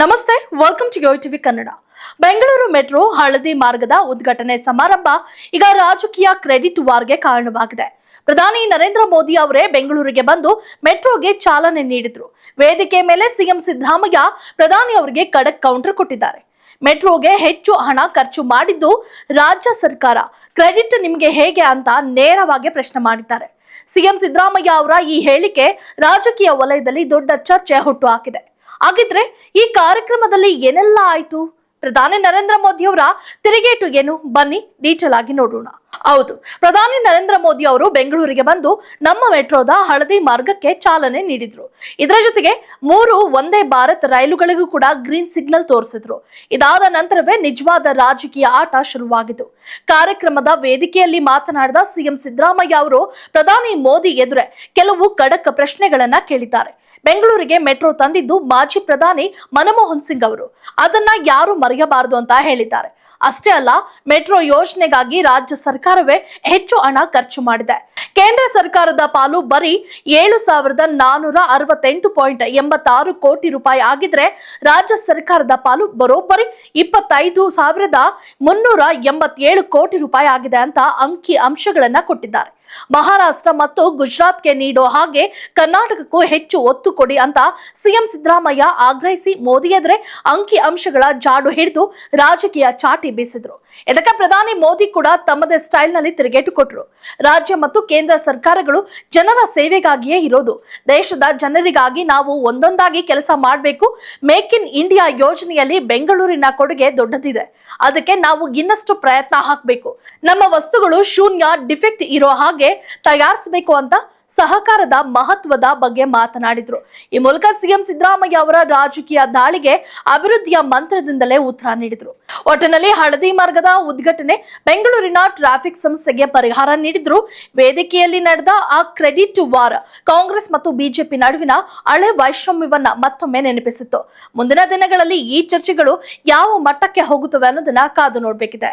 ನಮಸ್ತೆ welcome to Yo TV Kannada Bengaluru metro ಹಳದಿ ಮಾರ್ಗದ ಉದ್ಘಾಟನೆ ಸಮಾರಂಭ ಈಗ ರಾಜಕೀಯ ಕ್ರೆಡಿಟ್ ವಾರ್ಗೆ ಕಾರಣವಾಗಿದೆ. ಪ್ರಧಾನಿ ನರೇಂದ್ರ ಮೋದಿ ಅವರೇ ಬೆಂಗಳೂರಿಗೆ ಬಂದು ಮೆಟ್ರೋಗೆ ಚಾಲನೆ ನೀಡಿದ್ರು. ವೇದಿಕೆ ಮೇಲೆ ಸಿಎಂ ಸಿದ್ದರಾಮಯ್ಯ ಪ್ರಧಾನಿ ಅವರಿಗೆ ಖಡಕ್ ಕೌಂಟರ್ ಕೊಟ್ಟಿದ್ದಾರೆ. ಮೆಟ್ರೋಗೆ ಹೆಚ್ಚು ಹಣ ಖರ್ಚು ಮಾಡಿದ್ದು ರಾಜ್ಯ ಸರ್ಕಾರ. ಕ್ರೆಡಿಟ್ ನಿಮಗೆ ಹೇಗೆ ಅಂತ ನೇರವಾಗಿ ಪ್ರಶ್ನೆ ಮಾಡಿದ್ದಾರೆ. ಸಿಎಂ ಸಿದ್ದರಾಮಯ್ಯ ಅವರ ಈ ಹೇಳಿಕೆ ರಾಜಕೀಯ ವಲಯದಲ್ಲಿ ದೊಡ್ಡ ಚರ್ಚೆ ಹುಟ್ಟು ಹಾಕಿದೆ. ಹಾಗಿದ್ರೆ ಈ ಕಾರ್ಯಕ್ರಮದಲ್ಲಿ ಏನೆಲ್ಲ ಆಯ್ತು? ಪ್ರಧಾನಿ ನರೇಂದ್ರ ಮೋದಿ ಅವರ ತಿರುಗೇಟು ಏನು? ಬನ್ನಿ ಡೀಟೇಲ್ ಆಗಿ ನೋಡೋಣ. ಹೌದು, ಪ್ರಧಾನಿ ನರೇಂದ್ರ ಮೋದಿ ಅವರು ಬೆಂಗಳೂರಿಗೆ ಬಂದು ನಮ್ಮ ಮೆಟ್ರೋದ ಹಳದಿ ಮಾರ್ಗಕ್ಕೆ ಚಾಲನೆ ನೀಡಿದ್ರು. ಇದರ ಜೊತೆಗೆ ಮೂರು ಒಂದೇ ಭಾರತ್ ರೈಲುಗಳಿಗೂ ಕೂಡ ಗ್ರೀನ್ ಸಿಗ್ನಲ್ ತೋರಿಸಿದ್ರು. ಇದಾದ ನಂತರವೇ ನಿಜವಾದ ರಾಜಕೀಯ ಆಟ ಶುರುವಾಗಿತ್ತು. ಕಾರ್ಯಕ್ರಮದ ವೇದಿಕೆಯಲ್ಲಿ ಮಾತನಾಡಿದ ಸಿಎಂ ಸಿದ್ದರಾಮಯ್ಯ ಅವರು, ಪ್ರಧಾನಿ ಮೋದಿ ಎದುರೇ ಕೆಲವು ಖಡಕ್ ಪ್ರಶ್ನೆಗಳನ್ನ ಕೇಳಿದ್ದಾರೆ. ಬೆಂಗಳೂರಿಗೆ ಮೆಟ್ರೋ ತಂದಿದ್ದು ಮಾಜಿ ಪ್ರಧಾನಿ ಮನಮೋಹನ್ ಸಿಂಗ್ ಅವರು. ಅದನ್ನ ಯಾರು ಮರೆಯಬಾರದು ಅಂತ ಹೇಳಿದ್ದಾರೆ. ಅಷ್ಟೇ ಅಲ್ಲ, ಮೆಟ್ರೋ ಯೋಜನೆಗಾಗಿ ರಾಜ್ಯ ಸರ್ಕಾರವೇ ಹೆಚ್ಚು ಹಣ ಖರ್ಚು ಮಾಡಿದೆ. ಕೇಂದ್ರ ಸರ್ಕಾರದ ಪಾಲು ಬರೀ ಏಳು ಸಾವಿರದ ನಾನೂರ ಅರವತ್ತೆಂಟು ಪಾಯಿಂಟ್ ಎಂಬತ್ತಾರು ಕೋಟಿ ರೂಪಾಯಿ ಆಗಿದ್ರೆ ರಾಜ್ಯ ಸರ್ಕಾರದ ಪಾಲು ಬರೋಬ್ಬರಿ ಇಪ್ಪತ್ತೈದು ಸಾವಿರದ ಮುನ್ನೂರ ಎಂಬತ್ತೇಳು ಕೋಟಿ ರೂಪಾಯಿ ಆಗಿದೆ ಅಂತ ಅಂಕಿ ಅಂಶಗಳನ್ನ ಕೊಟ್ಟಿದ್ದಾರೆ. ಮಹಾರಾಷ್ಟ್ರ ಮತ್ತು ಗುಜರಾತ್ಗೆ ನೀಡೋ ಹಾಗೆ ಕರ್ನಾಟಕಕ್ಕೂ ಹೆಚ್ಚು ಒತ್ತು ಕೊಡಿ ಅಂತ ಸಿಎಂ ಸಿದ್ದರಾಮಯ್ಯ ಆಗ್ರಹಿಸಿ ಮೋದಿ ಎದುರೇ ಅಂಕಿ ಅಂಶಗಳ ಜಾಡು ಹಿಡಿದು ರಾಜಕೀಯ ಚಾಟಿ ಬೀಸಿದ್ರು. ಇದಕ್ಕೆ ಪ್ರಧಾನಿ ಮೋದಿ ಕೂಡ ತಮ್ಮದೇ ಸ್ಟೈಲ್ನಲ್ಲಿ ತಿರುಗೇಟು ಕೊಟ್ಟರು ರಾಜ್ಯ ಮತ್ತು ಕೇಂದ್ರ ಸರ್ಕಾರಗಳು ಜನರ ಸೇವೆಗಾಗಿಯೇ ಇರೋದು. ದೇಶದ ಜನರಿಗಾಗಿ ನಾವು ಒಂದೊಂದಾಗಿ ಕೆಲಸ ಮಾಡಬೇಕು. ಮೇಕ್ ಇನ್ ಇಂಡಿಯಾ ಯೋಜನೆಯಲ್ಲಿ ಬೆಂಗಳೂರಿನ ಕೊಡುಗೆ ದೊಡ್ಡದಿದೆ. ಅದಕ್ಕೆ ನಾವು ಇನ್ನಷ್ಟು ಪ್ರಯತ್ನ ಹಾಕಬೇಕು. ನಮ್ಮ ವಸ್ತುಗಳು ಶೂನ್ಯ, ಡಿಫೆಕ್ಟ್ ಇರೋ ಹಾಗೆ ತಯಾರಿಸಬೇಕು ಅಂತ ಸಹಕಾರದ ಮಹತ್ವದ ಬಗ್ಗೆ ಮಾತನಾಡಿದ್ರು. ಈ ಮೂಲಕ ಸಿಎಂ ಸಿದ್ದರಾಮಯ್ಯ ಅವರ ರಾಜಕೀಯ ದಾಳಿಗೆ ಅಭಿವೃದ್ಧಿಯ ಮಂತ್ರದಿಂದಲೇ ಉತ್ತರ ನೀಡಿದ್ರು. ಒಟ್ಟಿನಲ್ಲಿ ಹಳದಿ ಮಾರ್ಗದ ಉದ್ಘಾಟನೆ ಬೆಂಗಳೂರಿನ ಟ್ರಾಫಿಕ್ ಸಮಸ್ಯೆಗೆ ಪರಿಹಾರ ನೀಡಿದ್ರು. ವೇದಿಕೆಯಲ್ಲಿ ನಡೆದ ಆ ಕ್ರೆಡಿಟ್ ವಾರ್ ಕಾಂಗ್ರೆಸ್ ಮತ್ತು ಬಿಜೆಪಿ ನಡುವಿನ ಹಳೆ ವೈಷಮ್ಯವನ್ನ ಮತ್ತೊಮ್ಮೆ ನೆನಪಿಸಿತ್ತು. ಮುಂದಿನ ದಿನಗಳಲ್ಲಿ ಈ ಚರ್ಚೆಗಳು ಯಾವ ಮಟ್ಟಕ್ಕೆ ಹೋಗುತ್ತವೆ ಅನ್ನೋದನ್ನ ಕಾದು ನೋಡ್ಬೇಕಿದೆ.